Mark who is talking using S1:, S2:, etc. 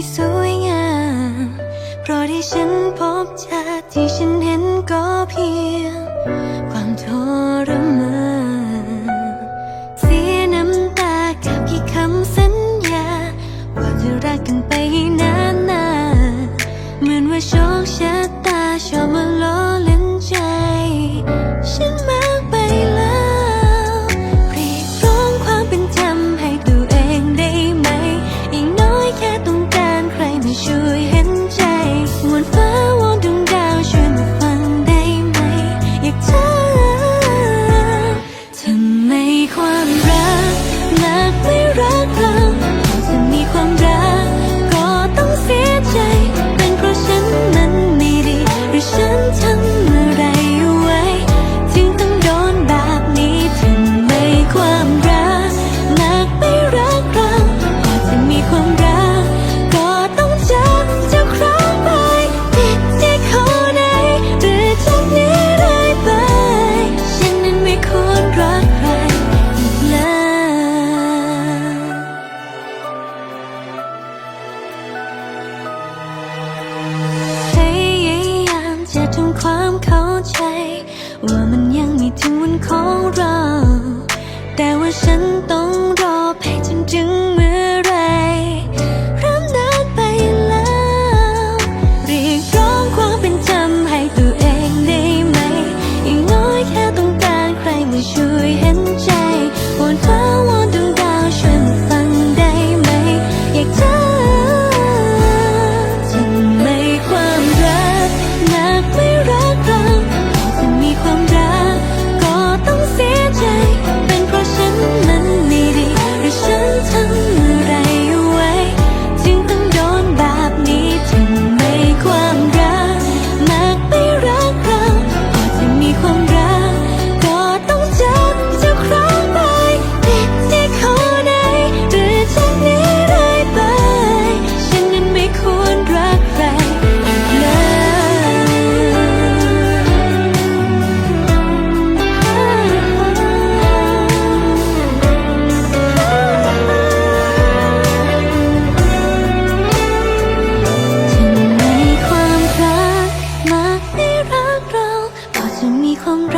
S1: ที่สวยงาม เพราะที่ฉันพบเจอที่ฉันเห็นก็เพียง ความทรมานเสียน้ำตากับกี่คำสัญญา ว่าจะรักกันไปนานๆเหมือนว่าโชคชะตาชอบมาลอ ทำความเข้าใจ ว่ามันยังไม่ถึงวันของเรา แต่ว่าฉันต้องรอไปจนถึงมืด ของเรา